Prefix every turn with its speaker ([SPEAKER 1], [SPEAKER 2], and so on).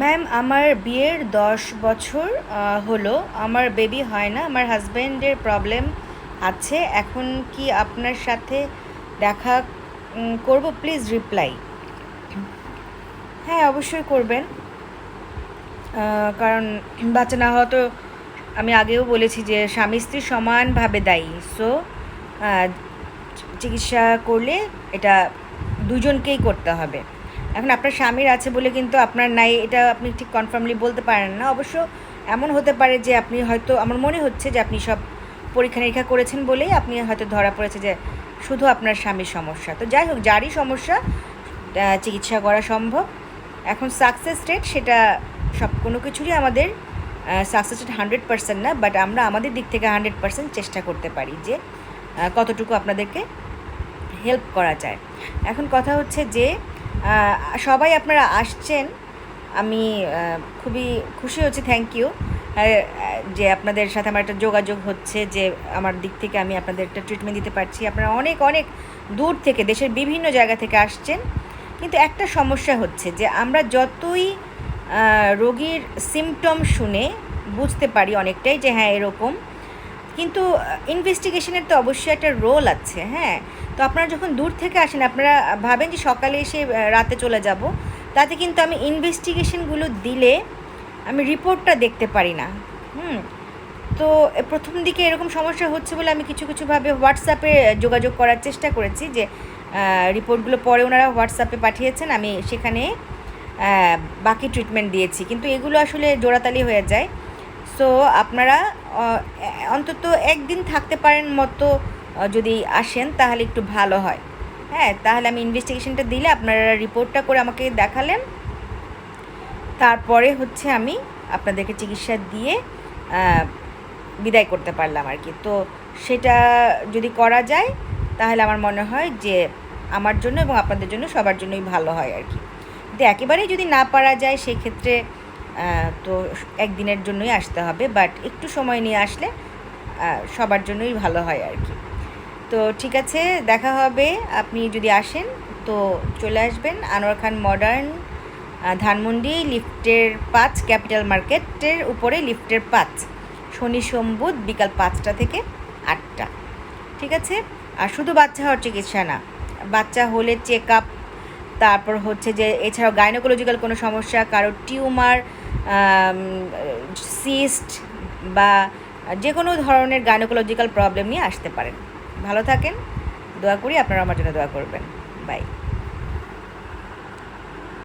[SPEAKER 1] Ma'am, আমার বিয়ের দশ বছর হলো। আমার বেবি হয় না, আমার হাজব্যান্ডের প্রবলেম আছে। এখন কি আপনার সাথে দেখা করব? প্লিজ রিপ্লাই হ্যাঁ অবশ্যই করবেন। কারণ বাচ্চা না হওয়া তো আমি আগেও বলেছি যে স্বামী স্ত্রী সমানভাবে দায়ী। সো চিকিৎসা করলে এটা দুজনকেই করতে হবে। এখন আপনার স্বামীর আছে বলে কিন্তু আপনার নাই, এটা আপনি ঠিক কনফার্মলি বলতে পারেন না। অবশ্য এমন হতে পারে যে আপনি হয়তো, আমার মনে হচ্ছে যে আপনি সব পরীক্ষা নিরীক্ষা করেছেন বলেই আপনি হয়তো ধরা পড়েছে যে শুধু আপনার স্বামীর সমস্যা। তো যাই হোক, যারই সমস্যা চিকিৎসা করা সম্ভব। এখন সাকসেস রেট সেটা সব কোনো কিছুরই আমাদের সাকসেস রেট হান্ড্রেড পার্সেন্ট না বাট আমরা আমাদের দিক থেকে হান্ড্রেড পার্সেন্ট চেষ্টা করতে পারি যে কতটুকু আপনাদেরকে হেল্প করা যায়। এখন কথা হচ্ছে যে সবাই আপনারা আসছেন। আমি খুবই খুশি হচ্ছি থ্যাংক ইউ যে আপনাদের সাথে আমার একটা যোগাযোগ হচ্ছে, যে আমার দিক থেকে আমি আপনাদের একটা ট্রিটমেন্ট দিতে পারছি। আপনারা অনেক অনেক দূর থেকে, দেশের বিভিন্ন জায়গা থেকে আসছেন। কিন্তু একটা সমস্যা হচ্ছে যে আমরা যতই রোগীর সিমটম শুনে বুঝতে পারি অনেকটাই যে হ্যাঁ এরকম। কিন্তু ইনভেস্টিগেশনের তো অবশ্যই একটা রোল আছে হ্যাঁ? তো আপনারা যখন দূর থেকে আসেন, আপনারা ভাবেন যে সকালে এসে রাতে চলে যাব, তাতে কিন্তু আমি ইনভেস্টিগেশনগুলো দিলে আমি রিপোর্টটা দেখতে পারি না, হুম? তো প্রথম দিকে এরকম সমস্যা হচ্ছে বলে আমি কিছু কিছুভাবে হোয়াটসঅ্যাপে যোগাযোগ করার চেষ্টা করেছি যে রিপোর্টগুলো পরে ওনারা হোয়াটসঅ্যাপে পাঠিয়েছেন, আমি সেখানে বাকি ট্রিটমেন্ট দিয়েছি। কিন্তু এগুলো আসলে জোড়াতালি হয়ে যায়। সো আপনারা অন্তত একদিন থাকতে পারেন মতো যদি আসেন তাহলে একটু ভালো হয়। হ্যাঁ তাহলে আমি ইনভেস্টিগেশনটা দিলে আপনারা রিপোর্টটা করে আমাকে দেখালেন। তারপরে হচ্ছে আমি আপনাদেরকে চিকিৎসা দিয়ে বিদায় করতে পারলাম আর কি। তো সেটা যদি করা যায়, তাহলে আমার মনে হয় যে আমার জন্য এবং আপনাদের জন্য সবার জন্যই ভালো হয় আর কি। কিন্তু একেবারেই যদি না পারা যায়, সেক্ষেত্রে তো একদিনের জন্যই আসতে হবে বাট একটু সময় নিয়ে আসলে সবার জন্যই ভালো হয় আর কি। তো ঠিক আছে, দেখা হবে, আপনি যদি আসেন, তো চলে আসবেন, আনোয়ার খান মডার্ন ধানমন্ডি লিফটের পাঁচ, ক্যাপিটাল মার্কেটের উপরে লিফটের পাঁচ, শনি সোমবুধ বিকাল পাঁচটা থেকে আটটা। ঠিক আছে? আর শুধু বাচ্চা হওয়ার চিকিৎসা না, বাচ্চা হলে চেক আপ তারপর হচ্ছে যে, এছাড়াও গাইনোকোলজিক্যাল কোনো সমস্যা, কারও টিউমার সিস্ট বা যে কোনো ধরনের গাইনোকোলজিক্যাল প্রবলেম নিয়ে আসতে পারেন। ভালো থাকেন, দোয়া করি আপনারা আমার জন্য দোয়া করবেন। বাই